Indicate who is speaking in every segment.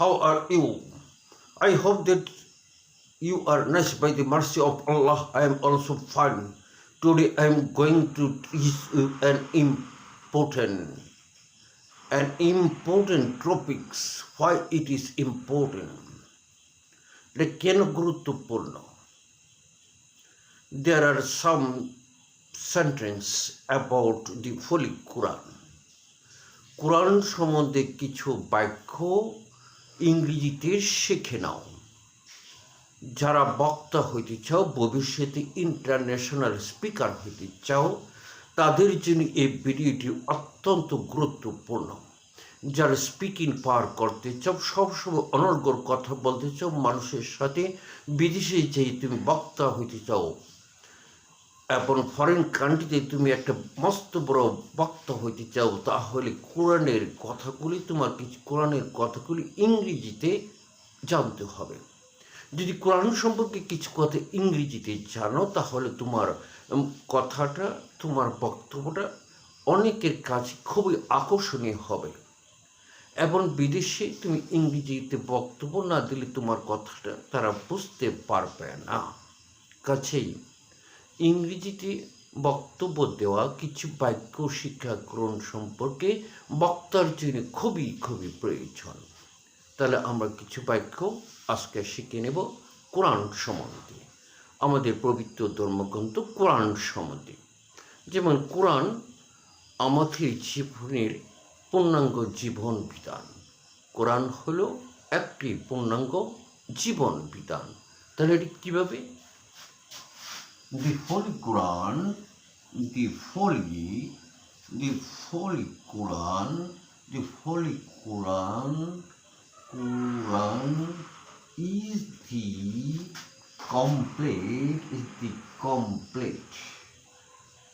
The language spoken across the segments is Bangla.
Speaker 1: how are you? I hope that you are nice by the mercy of Allah. I am also fine. Today I am going to teach you an important, an important topics. Why it is important? এটা কেন গুরুত্বপূর্ণ There are some sentence about the Holy Quran. কোরআন সম্বন্ধে কিছু বাক্য ইংরেজিতে শিখে নাও। যারা বক্তা হইতে চাও, ভবিষ্যতে ইন্টারন্যাশনাল স্পিকার হইতে চাও, তাদের জন্য এই ভিডিওটি অত্যন্ত গুরুত্বপূর্ণ। যারা স্পিকিং পাওয়ার করতে চাও, সবসময় অনর্গর কথা বলতে চাও, মানুষের সাথে বিদেশে যেয়ে তুমি বক্তা হইতে চাও এবং ফরেন কান্ট্রিতে তুমি একটা মস্ত বড় বক্তা হইতে চাও, তাহলে কোরআনের কথাগুলি তোমার কিছু, কোরআনের কথাগুলি ইংরেজিতে জানতে হবে। যদি কোরআন সম্পর্কে কিছু কথা ইংরেজিতে জানো, তাহলে তোমার কথাটা, তোমার বক্তব্যটা অনেকের কাছে খুবই আকর্ষণীয় হবে। এবং বিদেশে তুমি ইংরেজিতে বক্তব্য না দিলে তোমার কথাটা তারা বুঝতে পারবে না। কাছেই ইংরেজিতে বক্তব্য দেওয়া কিছু বাক্য শিক্ষা গ্রহণ সম্পর্কে বক্তার জন্য খুবই খুবই প্রয়োজন। তাহলে আমরা কিছু বাক্য আজকে শিখে নেব কোরআন সম্বন্ধে। আমাদের পবিত্র ধর্মগ্রন্থ কোরআন সম্বন্ধে। যেমন কোরআন আমাদের জীবনের পূর্ণাঙ্গ জীবন বিধান। কোরআন হলো একটি পূর্ণাঙ্গ জীবন বিধান। তাহলে এটি কীভাবে? The Holy Quran, the Holy, the Holy Quran, the Holy Quran, Quran is the complete, is the complete,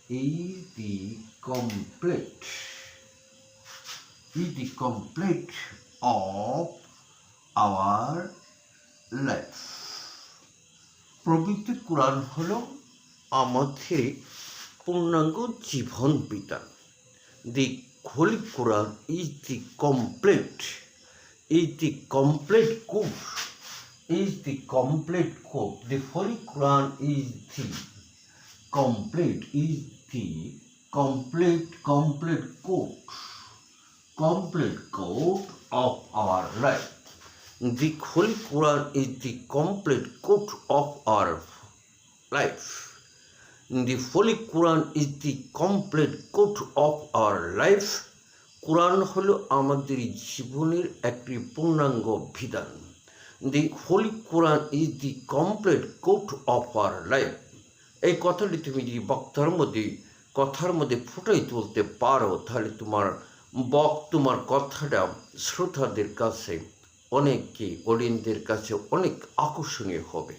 Speaker 1: is the complete, is the complete of our life. প্রবৃত্তি কোরআন হলো আমাদের পূর্ণাঙ্গ জীবন বিধান। The holy Quran is the complete is the complete course is the complete course the holy Quran is the complete is the complete complete course complete code of our life The Holy Quran is the complete code of our life. The Holy Quran is the complete code of our life. Quran হলো আমাদের জীবনের একটি পূর্ণাঙ্গ বিধান। The holy Quran is the complete code of our life এই কথাটি তুমি যদি বক্তার মধ্যে, কথার মধ্যে ফুটাই তুলতে পারো, তাহলে তোমার বক, তোমার কথাটা শ্রোতাদের কাছে, অনেককে, অডিয়েন্সদের কাছে অনেক আকর্ষণীয় হবে।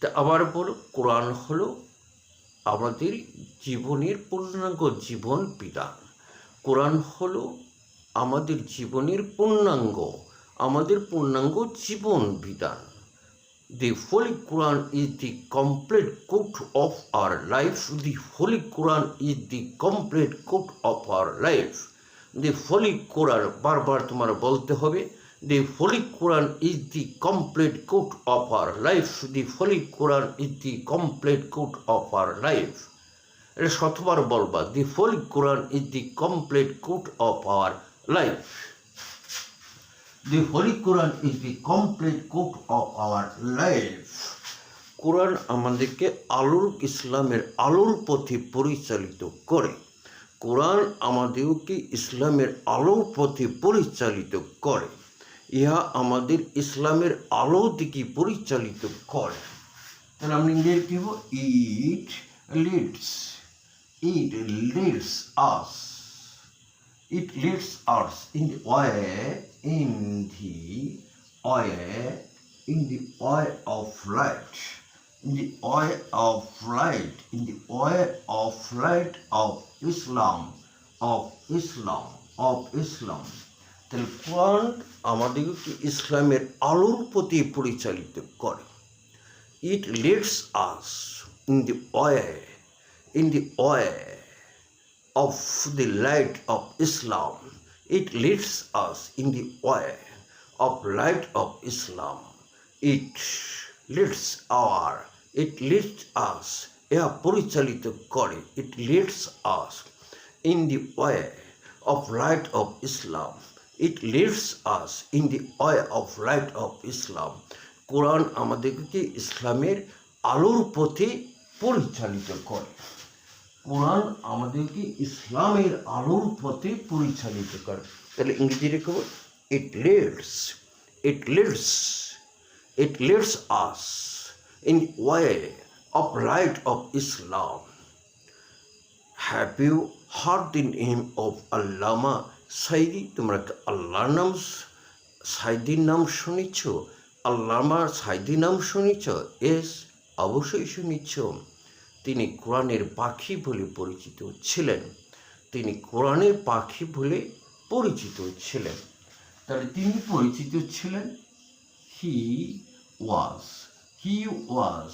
Speaker 1: তা আবার বলো কোরআন হলো আমাদের জীবনের পূর্ণাঙ্গ জীবন বিধান। কোরআন হল আমাদের জীবনের পূর্ণাঙ্গ, আমাদের পূর্ণাঙ্গ জীবন বিধান। The holy Quran is the complete code of our life the holy Quran is the complete code of our life the holy Quran বারবার তোমার বলতে হবে। The Holy Quran is the complete code of our life. The Holy Quran is the complete code of our life. এটা শতবার বলবা The Holy Quran is the complete code of our life. The Holy Quran is the complete code of our life. কোরআন আমাদেরকে আলোর ইসলামের আলোর পথে পরিচালিত করে কোরআন আমাদেরকে ইসলামের আলোর পথে পরিচালিত করে ইহা আমাদের ইসলামের আলো দিকে পরিচালিত করে। তাহলে আমরা ইংরেজি কী it leads it leads us it leads us in the way in the way in the way of light in the way of light in the way of light of Islam of Islam of Islam তাহলে কোরআন আমাদেরকে ইসলামের আলোর প্রতি পরিচালিত করে। It leads us in the way in the way of the light of Islam it leads us in the way of light of Islam it leads our it leads us ইহা পরিচালিত করে it leads us in the way of light of Islam It leads us in the way of light of Islam. Quran আমাদেরকে ইসলামের আলোর পথে পরিচালিত করে। কোরআন আমাদেরকে ইসলামের আলোর পথে পরিচালিত করে। তাহলে ইংরেজি রেখে it leads it leads it leads us in way of light of Islam have you heard the name of Allama Sayeedi তোমরা আল্লাহর নাম সাইদির নাম শুনেছ? আল্লামা সাইদি নাম শুনেছ? এস অবশ্যই শুনেছ। তিনি কোরআনের পাখি বলে পরিচিত ছিলেন। তিনি কোরআনের পাখি বলে পরিচিত ছিলেন। তাহলে তিনি পরিচিত ছিলেন? He was he was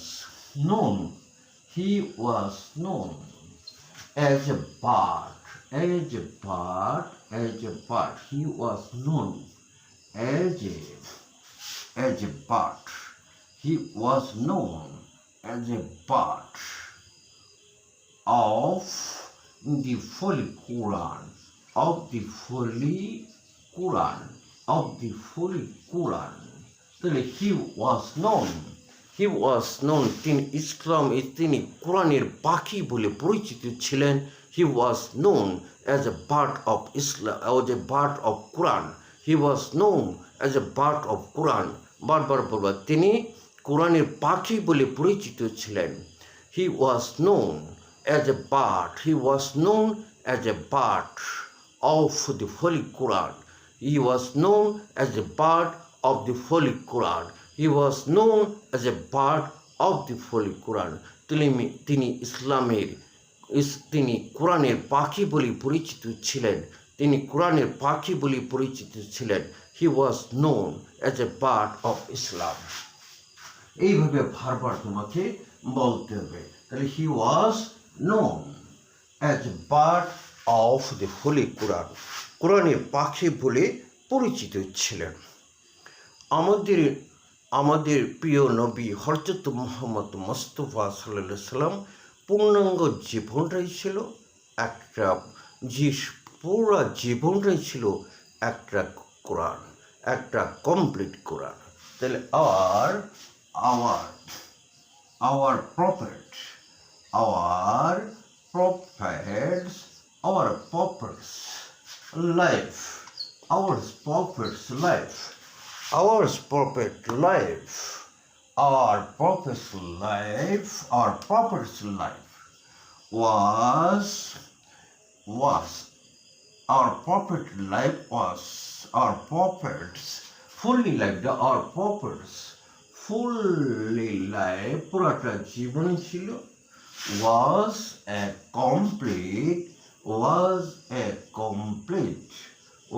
Speaker 1: known he was known as a bird, as a bird, as a bird. He was known as a as a bird. He was known as a bird of the Holy Quran, of the Holy Quran, of the Holy Quran. তাহলে he was known he was known তিনি ইসলাম তিনি কোরআনের পাখি বলে পরিচিত ছিলেন he was known as a bird of Islam as a bird of Quran he was known as a bird of Quran বারবার বলবার তিনি কোরআনের পাখি বলে পরিচিত ছিলেন he was known as a bird he was known as a bird of the holy Quran he was known as a bird of the Holy Quran. He was known as a part of the Holy Quran. তিনি তিনি ইসলামের ইস- তিনি কোরআনের পাখি বলে পরিচিত ছিলেন। তিনি কোরআনের পাখি বলে পরিচিত ছিলেন। He was known as a part of Islam এইভাবে বারবার তোমাকে বলতে হবে। তাহলে he was known as a part of the holy Quran কোরআনের পাখি বলে পরিচিত ছিলেন। আমাদের আমাদের প্রিয় নবী হরজত মোহাম্মদ মোস্তফা সাল্লাহ সাল্লাম পূর্ণাঙ্গ জীবনটাই ছিল একটা যে পুরা জীবনটাই ছিল একটা কোরআন একটা কমপ্লিট কোরআন। তাহলে আর our our prophet our prophet's our prophet's life our prophet's life our prophet life, our prophet's life, our prophet's life was was our prophet life was our prophets fully like the our prophets fully life পুরাটা জীবন ছিল was a complete was a complete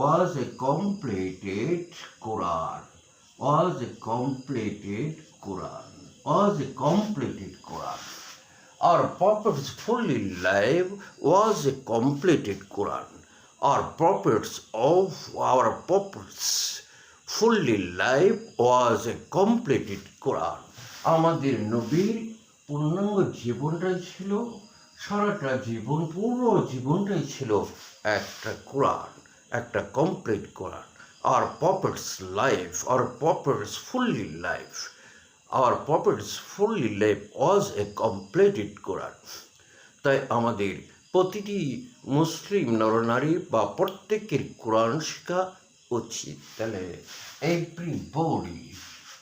Speaker 1: was a completed Quran was a completed Quran was a completed Quran our prophet's fully life was a completed Quran our prophets of our prophets fully life was a completed Quran আমাদের নবীর পূর্ণাঙ্গ জীবনটাই ছিল সারাটা জীবন পুরো জীবনটাই ছিল একটা কোরআন একটা complete Quran our prophet's life our prophet's fully life our prophet's fully life was a completed Quran তাই আমাদের প্রতিটি মুসলিম নরনারী বা প্রত্যেকের কোরআন শেখা উচিত। তাহলে everybody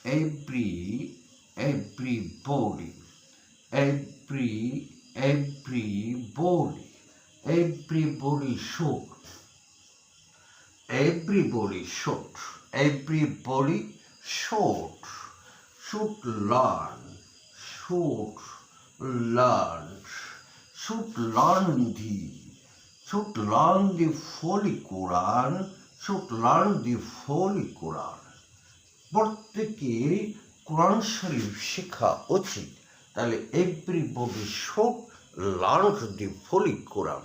Speaker 1: every everybody every everybody everybody should everybody should everybody should should learn should learn should learn the should learn the holy quran should learn the holy quran প্রত্যেকের কোরআন শরীফ শেখা উচিত তাহলে everybody should learn the holy Quran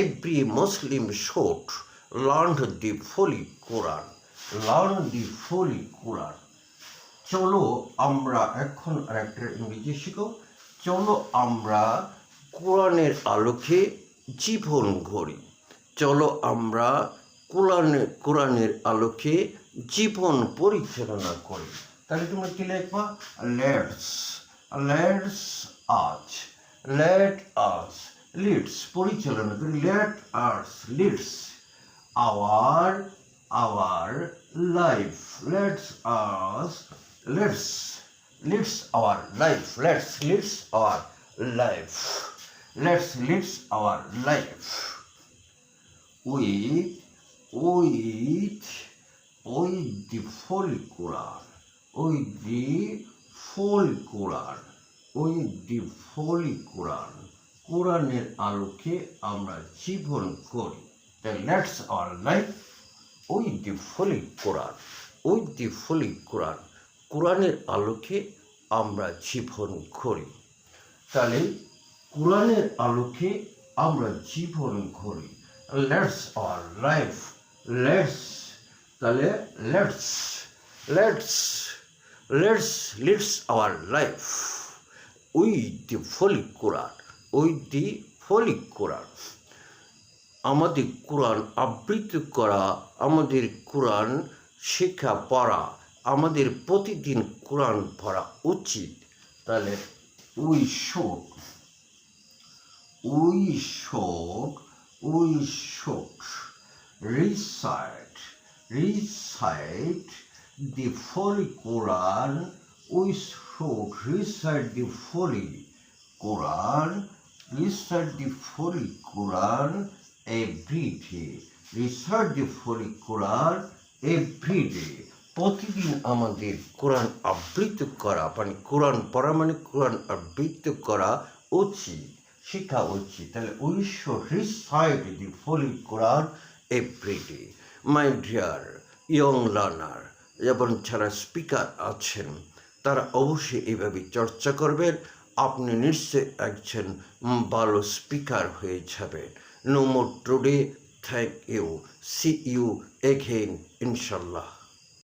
Speaker 1: every Muslim should learn the holy Quran learn the holy Quran চলো আমরা এখন আরেকটা ইংরেজি শিখো। চলো আমরা কোরআনের আলোকে জীবন গড়ি চলো আমরা কোরআনের কোরআনের আলোকে জীবন পরিচালনা করি। তাহলে তোমরা কি লিখবা? লেটস লেটস আজ। লেট আস লিডস পরিচালনা করি। Let us leads our our life let's us let's let's our life let's let's our life let's let's our life with with with the Quran with the Quran with the Quran কোরআনের আলোকে আমরা জীবন করি then let's our life with the Holy Quran with the Holy Quran কোরআনের আলোকে আমরা জীবন করি। তাহলে কোরআনের আলোকে আমরা জীবন করি। লেটস আওয়ার লাইফ লেটস তাহলে let's let's let's let's our life with the holy Quran with the holy Quran. আমাদের কোরআন আবৃত্তি করা, আমাদের কোরআন শেখা পড়া আমাদের প্রতিদিন কোরআন পড়া উচিত তাহলে we should we should we should recite recite the holy Quran we should recite the holy Quran recite the holy Quran. Recite the Holy Quran every day. প্রতিদিন আমাদের কোরআন আবৃত্তি করা মানে কোরআন পড়া মানে কোরআন আবৃত্তি করা উচিত শেখা উচিত তাহলে উনিশশো recite the holy Quran every day my dear young learner যেমন যারা স্পিকার আছেন তারা অবশ্যই এভাবে চর্চা করবেন আপনি নিশ্চয়ই একজন ভালো স্পিকার হয়ে যাবেন No more today. Thank you. See you again, inshallah.